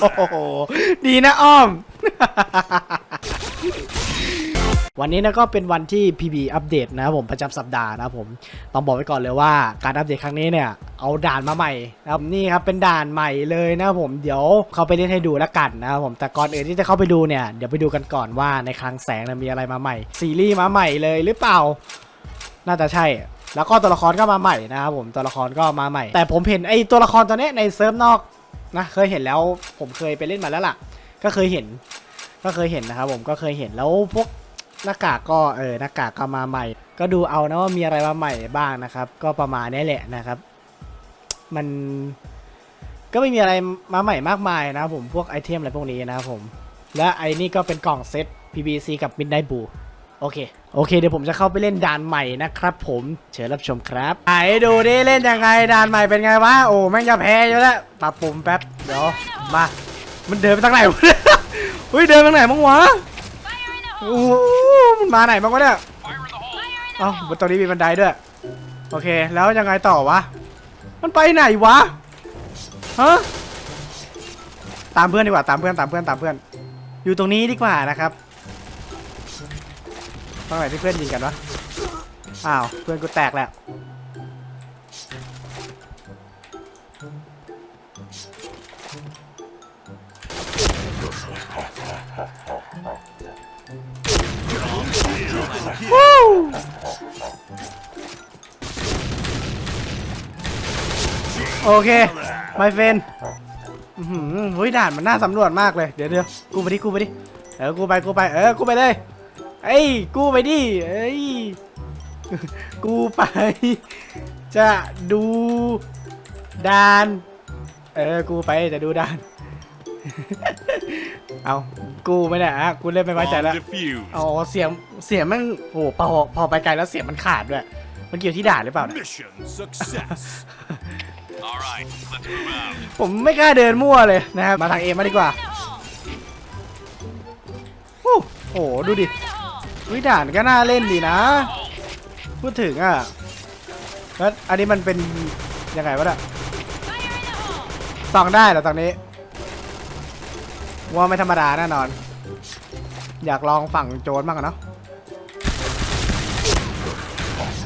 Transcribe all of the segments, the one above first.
โอ้โหดีนะอ้อม วันนี้นะก็เป็นวันที่ PB อัปเดตนะครับผมประจำสัปดาห์นะครับผมต้องบอกไว้ก่อนเลยว่าการอัปเดตครั้งนี้เนี่ยเอาด่านมาใหม่นะครับนี่ครับเป็นด่านใหม่เลยนะครับผมเดี๋ยวเขาไปเล่นให้ดูแล้วกันนะครับผมแต่ก่อนอื่นที่จะเข้าไปดูเนี่ยเดี๋ยวไปดูกันก่อนว่าในคลังแสงเนี่ยมีอะไรมาใหม่ ซีรีส์มาใหม่เลยหรือเปล่า น่าจะใช่ แล้วก็ตัวละครก็มาใหม่นะครับผมตัวละครก็มาใหม่ แต่ผมเห็นไอ้ตัวละครตัวเนี้ยในเซิร์ฟนอก นะเคยเห็นแล้วผมเคยไปเล่นมาแล้วล่ะ ก็เคยเห็น ก็เคยเห็นนะครับผมก็เคยเห็นแล้วพวกหน้ากากก็เออหน้ากากก็มาใหม่ ก็ดูเอานะว่ามีอะไรมาใหม่บ้างนะครับ ก็ประมาณนี้แหละนะครับ มันก็ไม่มีอะไรมาใหม่มากมายนะผมพวกไอเทมอะไรพวกนี้นะครับผม และไอนี่ก็เป็นกล่องเซต PBC กับ Midnight Blue โอเค โอเค เดี๋ยวผมจะเข้าไปเล่นด่านใหม่นะครับผมเชิญรับชมครับไหนดูดิเล่นยังไงด่านใหม่เป็นไงวะโอ้แม่งจะแพ้อยู่แล้วปรับปุ่มแป๊บเดี๋ยวมามันเดินไปทางไหนวะเฮ้ยเดินไปทางไหนมั้งวะโอ้มันมาไหนบ้างวะเนี่ยเอ้าบนตรงนี้มีบันไดด้วยโอเค แล้วยังไงต่อวะ มันไปไหนวะฮะตามเพื่อนดีกว่าตามเพื่อนตามเพื่อนตามเพื่อน อยู่ตรงนี้ดีกว่านะครับ ตรงไหนที่เพื่อนยิงกันวะ อ้าว เพื่อนกูแตกแล้ว โอเค my friend อื้อหือเฮ้ยด่านมันน่าสำรวจมากเลย เดี๋ยวเดี๋ยวกูไปดิ กูไปดิ เออ กูไป กูไป เออ กูไปเลย เอ้ย กูไปดิ เอ้ย กูไป จะดูด่าน เออ กูไปจะดูด่าน เอา กูไม่ได้อะกูเล่นไม่ไว้ใจแล้ว Diffused. อ๋อ เสียง เสียงมันโอ้พอพอไปไกลแล้วเสียงมันขาดด้วย มันเกี่ยวที่ด่านหรือเปล่าเนี่ย Mission success. All right, let's move out. ผมไม่กล้าเดินมั่วเลยนะครับ มาทางเอมาดีกว่า โอ้โห ดูดิ วิด่านก็น่าเล่นดีนะ พูดถึงอะแล้วอันนี้มันเป็นยังไงวะเนี่ยส่องได้เหรอตอนนี้ว่าไม่ธรรมดาแน่นอน อยากลองฝั่งโจรบ้างอะเนาะ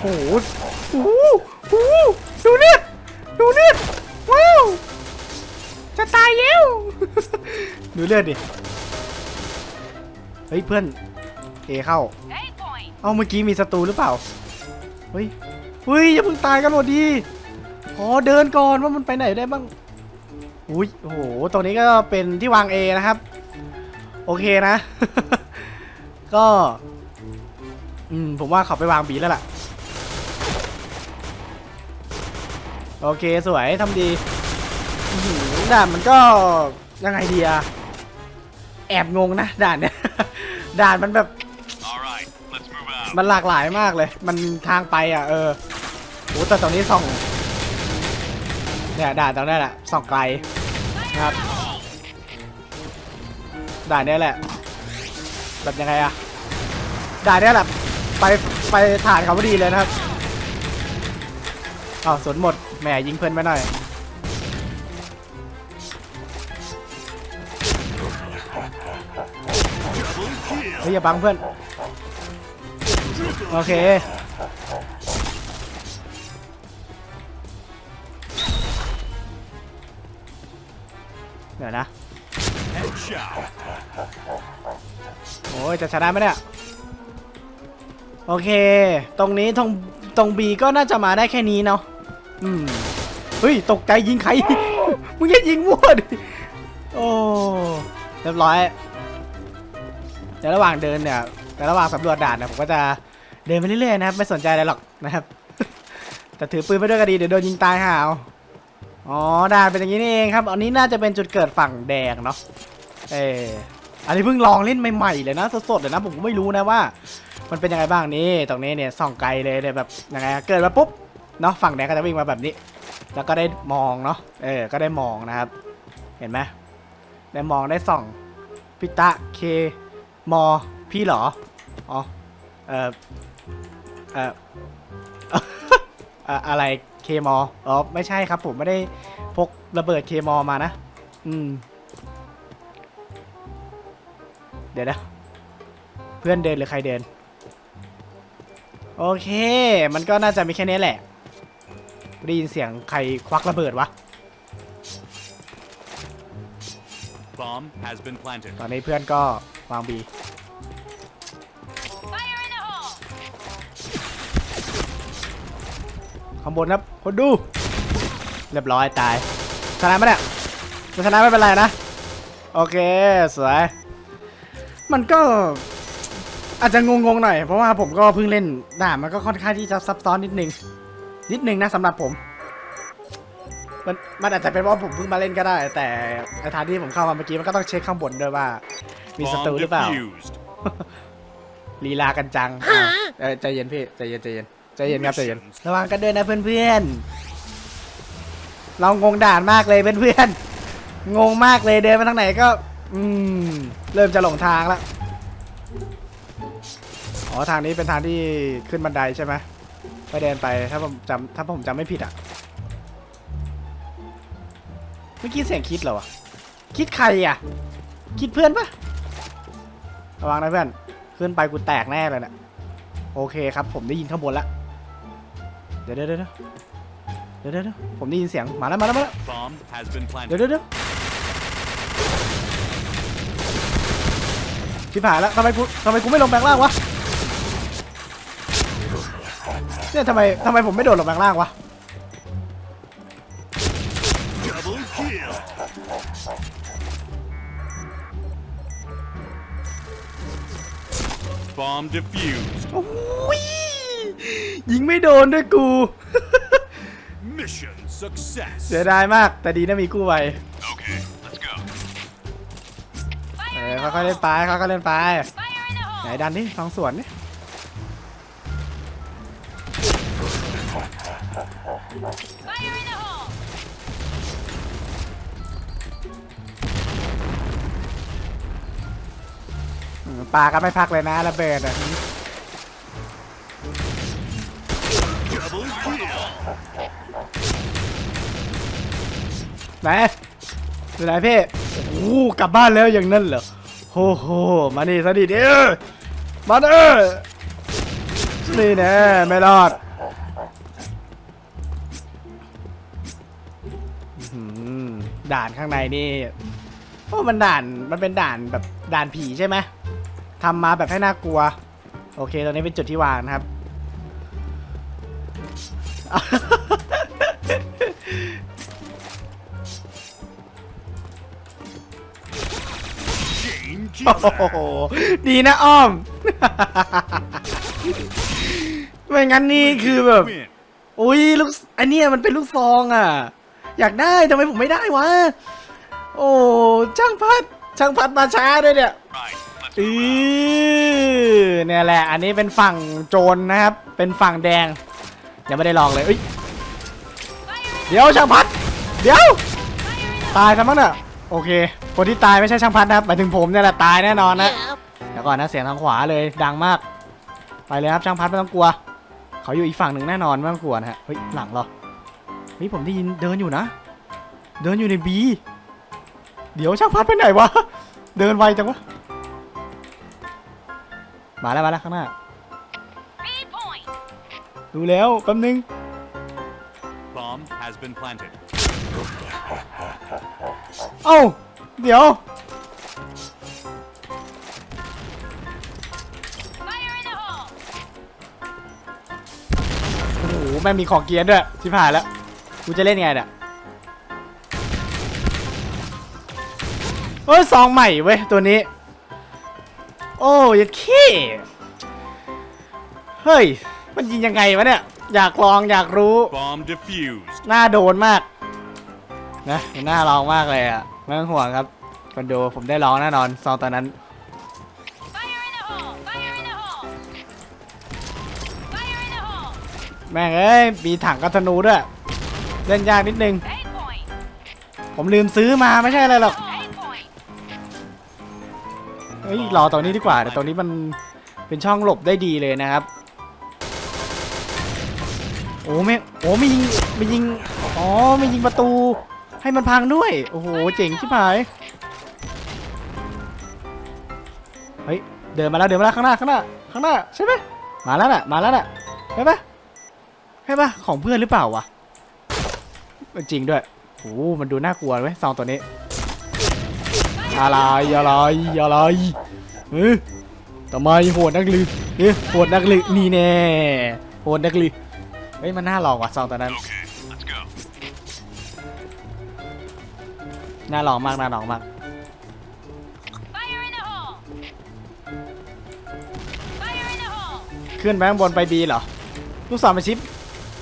โอ้โหโอ้โหดูเลือดดูเลือดว้าวจะตายแล้ว ดูเลือดดิ เฮ้ยเพื่อน เอเข้า เอ้าเมื่อกี้มีศัตรูหรือเปล่า เฮ้ย เฮ้ยอย่าเพิ่งตายกันหมดดีขอเดินก่อนว่ามันไปไหนได้บ้าง อุ้ยโอ้โห ตรงนี้ก็เป็นที่วาง A นะครับ โอเคนะ ก็ อืม ผมว่าเขาไปวาง B แล้วล่ะ โอเคสวยทำดีอื้อหือด่านมันก็ยังไงดีอะแอบงงนะด่านเนี้ยด่านมันแบบ มันหลากหลายมากเลย มันทางไปอะเออโอ้แต่ตรงนี้ส่อง เนี่ยด่านตรงนี้แหละส่องไกลนะครับ ด่านนี้แหละ แบบยังไงอะด่านนี้แหละ ไปไปถ่านเขาพอดีเลยนะครับอ้าวสนหมด แหมยิงเพื่อนไปหน่อยเฮ้ยอย่าบังเพื่อน โอเค เดี๋ยวนะ Headshot. โอ้ย จะชนะไหมเนี่ย โอเค ตรงนี้ตรงตรงบีก็น่าจะมาได้แค่นี้เนาะ อืม เฮ้ย ตกใจยิงใคร มึงแค่ยิงมั่วดิ โอ้ เรียบร้อย ในระหว่างเดินเนี่ย ในระหว่างสำรวจด่านเนี่ยผมก็จะ เดินไปเรื่อยๆนะครับไม่สนใจอะไรหรอกนะครับ แต่ถือปืนไปด้วยก็ดีเดี๋ยวโดนยิงตายห่าวอ๋อด่านเป็นอย่างนี้นี่เองครับ อันนี้น่าจะเป็นจุดเกิดฝั่งแดงเนาะเอออันนี้เพิ่งลองเล่นใหม่ๆเลยนะสดๆเลยนะผมก็ไม่รู้นะว่า มันเป็นยังไงบ้างนี่ตรงนี้เนี่ยส่องไกลเลยเลยแบบยังไงเกิดมาปุ๊บเนาะฝั่งแดงก็จะวิ่งมาแบบนี้ แล้วก็ได้มองเนาะเออก็ได้มองนะครับ เห็นไหมได้มองได้ส่องพิตะเคมอพี่เหรออ๋อเออ เออเอ่ออะไรเคมออ๋อไม่ใช่ครับ ผมไม่ได้พกระเบิดเคมอมานะ อืมดี๋ยวนะเพื่อนเดินหรือใครเดิน โอเค มันก็น่าจะมีแค่นี้แหละได้ยินเสียงใครควักระเบิดวะ Bomb has been planted. ตอนนี้เพื่อนก็วางบี ข้างบนครับ คนดู เรียบร้อยตาย ชนะไหมเนี่ยไม่ชนะไม่เป็นไรนะ โอเค สวย มันก็อาจจะงงๆหน่อย เพราะว่าผมก็เพิ่งเล่นด่านมันก็ค่อนข้างที่จะซับซ้อนนิดนึง นิดนึงนะสำหรับผม มันมันอาจจะเป็นเพราะผมเพิ่งมาเล่นก็ได้ แต่ไอ้ทางที่ผมเข้ามาเมื่อกี้มันก็ต้องเช็คข้างบนด้วยว่า มีศัตรู Bomb หรือเปล่า defused. ลีลากันจังอะเออใจเย็นพี่ใจเย็นใจเย็น ใจเย็นครับใจเย็นระวังกันด้วยนะเพื่อนๆ เรางงด่านมากเลยเพื่อนๆ งงมากเลยเดินไปทางไหนก็ อืม เริ่มจะหลงทางแล้ว อ๋อทางนี้เป็นทางที่ขึ้นบันไดใช่ไหมไปเดินไปถ้าผมจำถ้าผมจำไม่ผิดอะ เมื่อกี้เสียงคิดเหรอวะ คิดใครอะ คิดเพื่อนปะระวังนะเพื่อน ขึ้นไปกูแตกแน่เลยเนะี่ยโอเคครับ ผมได้ยินข้างบนละเดี๋ยวเดี๋ยวเดี๋ยวเดี๋ยวเดี๋ยวเดี๋ยวผมได้ยินเสียงมาแล้วมาแล้วมาแล้ว Bomb has been เดี๋ยว planted. เดี๋ยวเดี๋ยวชิบหายแล้วทำไมกูทำไมกูไม่ลงแบงล่างวะเนี่ยทำไมทำไมผมไม่โดดลงแบงล่างวะ Double kill. Bomb defused. โอ้ย ยิงไม่โดนด้วยกู Mission success. เสียดายมาก แต่ดีนะมีกู้ไว Okay, let's go. เออค่อยๆเล่นไปค่อยๆเล่นไป Fire in the ไหน hole! ดันนี่ลองสวนนี่ Fire in the hole! อืมปลาก็ไม่พักเลยนะระเบิดอะ ไหนอยู่ไหนพี่โอ้โหกลับบ้านแล้วอย่างนั้นเหรอโอ้โหมานี่ซะดิเด้อมาเด้อนี่แน่ไม่รอดอื้อหือด่านข้างในนี่โอ้มันด่านมันเป็นด่านแบบด่านผีใช่ไหมทำมาแบบให้น่ากลัว โอเค ตอนนี้เป็นจุดที่วางนะครับ โอ้ killer. โหดีนะอ้อม ไม่งั้นนี่คือแบบ Win. อุ้ยลูกอันเนี้ยมันเป็นลูกซองอะ อยากได้ทำไมผมไม่ได้วะ โอ้ช่างพัด ช่างพัดมาช้าด้วยเนี่ย Right, let's อื move out. อเนี่ยแหละ อันนี้เป็นฝั่งโจรนะครับ เป็นฝั่งแดง ยังไม่ได้ลองเลยเอ้ยเดี๋ยวช่างพัด เดี๋ยว ตายซะมั้งเนี่ยโอเค คนที่ตายไม่ใช่ช่างพัดนะครับหมายถึงผมเนี่ยแหละตายแน่นอนนะเดี๋ยวก่อนนะเสียงทางขวาเลยดังมาก ไปเลยครับช่างพัดไม่ต้องกลัว เขาอยู่อีกฝั่งหนึ่งแน่นอนไม่ต้องกลัวนะฮะเฮ้ยหลังเหรอเฮ้ยผมได้ยินเดินอยู่นะ เดินอยู่ในบีเดี๋ยวช่างพัดไปไหนวะเดินไวจังวะมาแล้วมาแล้วข้างหน้า ดูแล้วแป๊บนึง Bomb has been planted. เอ้า เดี๋ยว Fire in the hole! โอ้โหแม่งมีของเกียร์ด้วยชิบหายแล้ว กูจะเล่นยังไงเนี่ยเฮ้ยซองใหม่เว้ย ตัวนี้ โอ้ยดขี้เฮ้ย มันยิงยังไงวะเนี่ย อยากลองอยากรู้ Bomb defused. น่าโดนมาก นะมันน่าลองมากเลยอะไม่ต้องห่วงครับคนดูผมได้ลองแน่นอนซองตอนนั้น Fire in the hole! Fire in the hole! Fire in the hole! แม่งเอ้ยมีถังกัธนูด้วยเล่นยากนิดนึง Eight point! ผมลืมซื้อมาไม่ใช่อะไรหรอก Eight point! เฮ้ยรอตรงนี้ดีกว่าแต่ตรงนี้มันเป็นช่องหลบได้ดีเลยนะครับโอ้ไม่โอ้ไม่ยิงไม่ยิงอ๋อไม่ยิงประตู ให้มันพังด้วย โอ้โหเจ๋งชิบหายเดินมาแล้วเดินมาแล้วข้างหน้าข้างหน้าข้างหน้าใช่ไหมมาแล้วน่ะมาแล้วน่ะใช่ปะใช่ปะของเพื่อนหรือเปล่าวะจริงด้วยโอ้มันดูน่ากลัวไหมซองตัวนี้อะไรอะไรอะไรเฮ้ยทำไมโหดนักลือเฮ้ยโหดนักลือนี่แน่โหดนักลือ เฮ้ยมันน่าลองว่ะซองตัวนั้น Okay, let's go. น่าลองมากน่าลองมาก Fire in the hole! Fire in the hole! ขึ้นไปข้างบนไปบีเหรอ ลูกศรมาชิป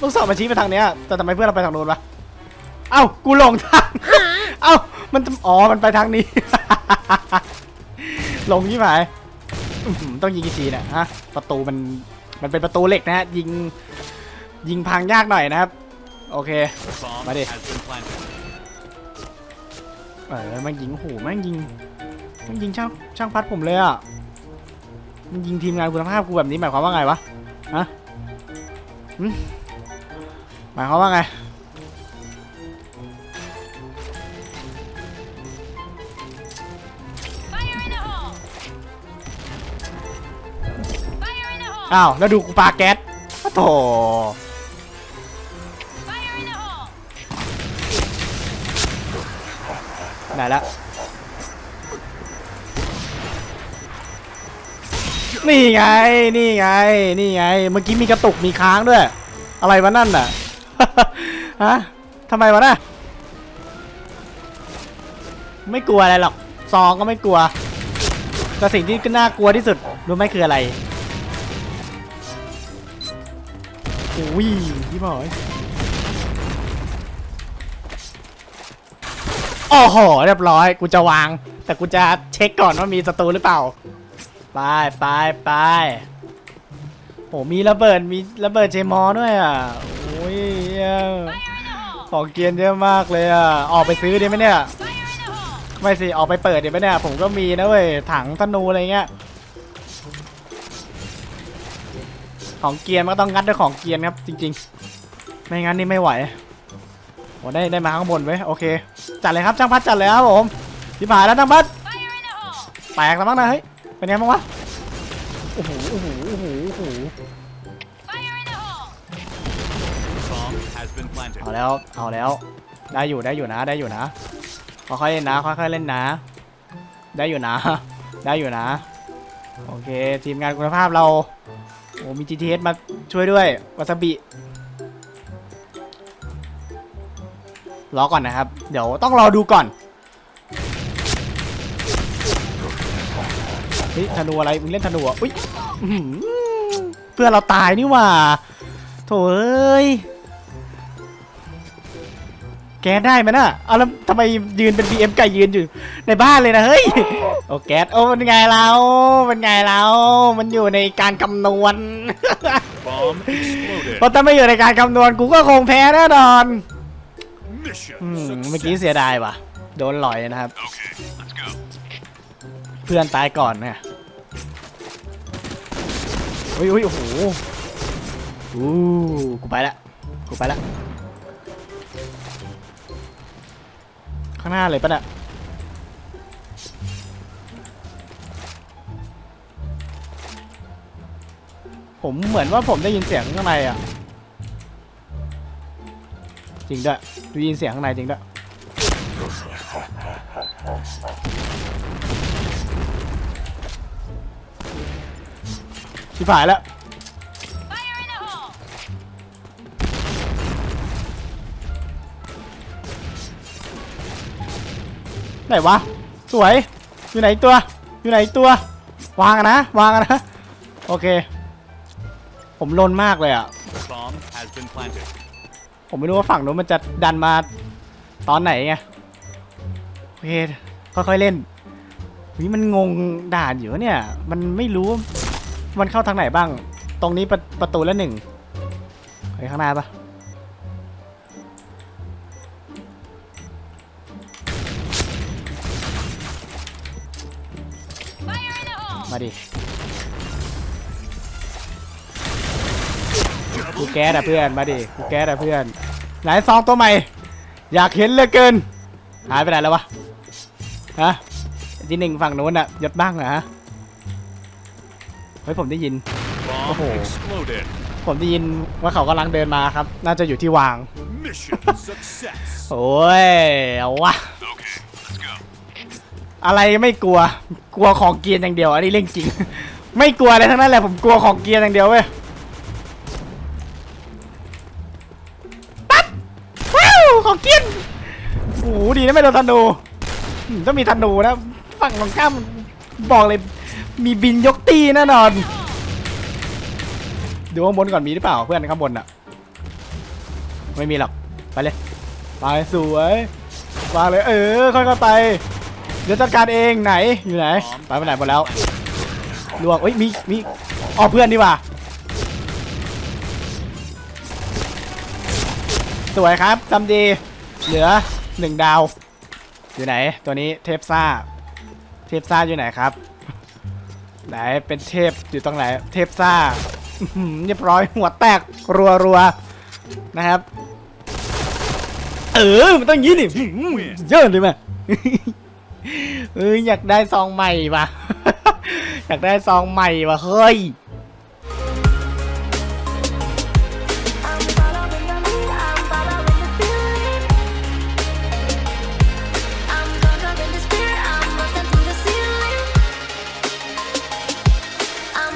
ลูกศรมาชี้ไปทางเนี้ย แต่ทำไมเพื่อนเราไปทางโน้นวะ เอ้า กูหลงทาง เอ้า มันจะอ๋อ มันไปทางนี้ หลงยี่หมายอื้อหือต้องยิงกี่ทีเนี่ยฮะ ประตูมัน มันเป็นประตูเหล็กนะฮะ ยิง ยิงพังยากหน่อยนะครับ โอเค Bomb Buddy. has been planted. เออแมันยิงโอ้โหแม่งยิงแมันยิงช่างช่างพัดผมเลยอะมันยิงทีมงานคุณภาพกูแบบนี้หมายความว่าไงวะฮะหึหมายความว่าไง Fire in the hole! Fire in the hole! อ้าวแล้วดูกูปาแก๊สโอ้โถ ไหนละนี่ไง นี่ไง นี่ไง เมื่อกี้มีกระตุกมีค้างด้วย อะไรวะนั่นน่ะ ฮะทำไมวะน่ะ ไม่กลัวอะไรหรอก ซองก็ไม่กลัว แต่สิ่งที่น่ากลัวที่สุดรู้ไหมคืออะไรโอ้ยพี่บอย โอ้โห เรียบร้อย กูจะวาง แต่กูจะเช็คก่อนว่ามีศัตรูหรือเปล่า ไปไปไปโอ้มีระเบิด มีระเบิดเจมอด้วยอะโอ้ยเหี้ย Fire in the hole! ของเกียนเยอะมากเลยอะ ออกไปซื้อดีไหมเนี่ย ไม่สิ ออกไปเปิดดีไหมเนี่ย ผมก็มีนะเว้ย ถังธนูอะไรเงี้ย ของเกียร์มันก็ต้องงัดด้วยของเกียร์ครับ จริง ๆ ไม่งั้นนี่ไม่ไหว อ้ได้ได้มาข้างบนไว้โอเค จัดเลยครับช่างพัดจัดเลยครับผมพี่ผายแล้วช่างพัดแตกแล้วมั้งนะเฮ้ยเป็นไงบ้างวะโอ้โหโอ้โหโอ้โหโอ้โหเอาแล้วเอาแล้วได้อยู่ได้อยู่นะได้อยู่นะค่อยๆเล่นนะค่อยๆเล่นนะ ได้อยู่นะ ได้อยู่นะโอเค ทีมงานคุณภาพเราโอ้มี GTS มาช่วยด้วยวาซาบิ รอก่อนนะครับ เดี๋ยวต้องรอดูก่อนเฮ้ยธนูอะไรมึงเล่นธนูเหรอะอุ้ยอื้อหือเพื่อนเราตายนี่หว่าโถ่เอ้ยแก๊สได้ไหมน่ะเอาแล้วทำไมยืนเป็น BM ไก่ยืนอยู่ในบ้านเลยนะเฮ้ย โอ้แก๊สโอ้เป็นไงเราเป็นไงเรา มันอยู่ในการคำนวณ Bomb exploded. เพราะถ้าไม่อยู่ในการคำนวณกูก็คงแพ้แน่นอน Mission อืมเมื่อกี้เสียดายว่ะ โดนหลอยนะครับ เพื่อนตายก่อนเนี่ยอุ้ยอุ้ยโอ้โหอู้กูไปละกูไปละข้างหน้าเลยปะเนี่ยผมเหมือนว่าผมได้ยินเสียงข้างในอะ จริงด้วย ด้ยินเสียงข้างในจริงด้วยชิบหายแล้วไหนวะ สวย อยู่ไหนตัว อยู่ไหนตัว วางนะ วางนะ โอเค ผมลนมากเลยอะ ผมไม่รู้ว่าฝั่งนู้นมันจะดันมาตอนไหนไงโอเคค่อยๆเล่นวิมันงงด่านอยู่เนี่ย มันไม่รู้มันเข้าทางไหนบ้าง ตรงนี้ประประตูละหนึ่งไปข้างหน้าปะมาดิกูแก๊สอะเพื่อน มาดิกูแก๊สอะเพื่อน ไหนซองตัวใหม่ อยากเห็นเหลือเกิน หายไปไหนแล้ววะ ฮะที่หนึ่งฝั่งนู้นอะยศบ้างเหรอฮะ เฮ้ยผมได้ยิน Bomb Oh. exploded. ผมได้ยินว่าเขากำลังเดินมาครับ น่าจะอยู่ที่วาง Mission success. โอ้ย เอาวะ Okay, let's go. อะไรไม่กลัว กลัวของเกรียนอย่างเดียว อันนี้เรื่องจริง ไม่กลัวอะไรทั้งนั้นแหละ ผมกลัวของเกรียนอย่างเดียวเว้ย โดนธนูต้องมีธนูนะ ฝั่งตรงข้ามบอกเลย มีบินยกตีแน่นอน ดูข้างบนก่อนมีหรือเปล่าเพื่อนข้างบนอะไม่มีหรอก ไปเลย ไปสวยวางเลย เออ ค่อยๆไป เดี๋ยวจัดการเองไหน อยู่ไหน ไปไปไหนหมดแล้วลวงเอ้ย มี มีอ๋อเพื่อนดีกว่า สวยครับทำดี เหลือหนึ่งดาว อยู่ไหน ตัวนี้เทพซ่า เทพซ่าอยู่ไหนครับ ไหนเป็นเทพอยู่ตรงไหน เทพซ่าเรียบร้อยหัวแตกรัวรัวนะครับ เออมันต้องงี้นี่เยอะเลยมั้ยเอออยากได้ซองใหม่ว่ะอยากได้ซองใหม่ว่ะเฮ้ย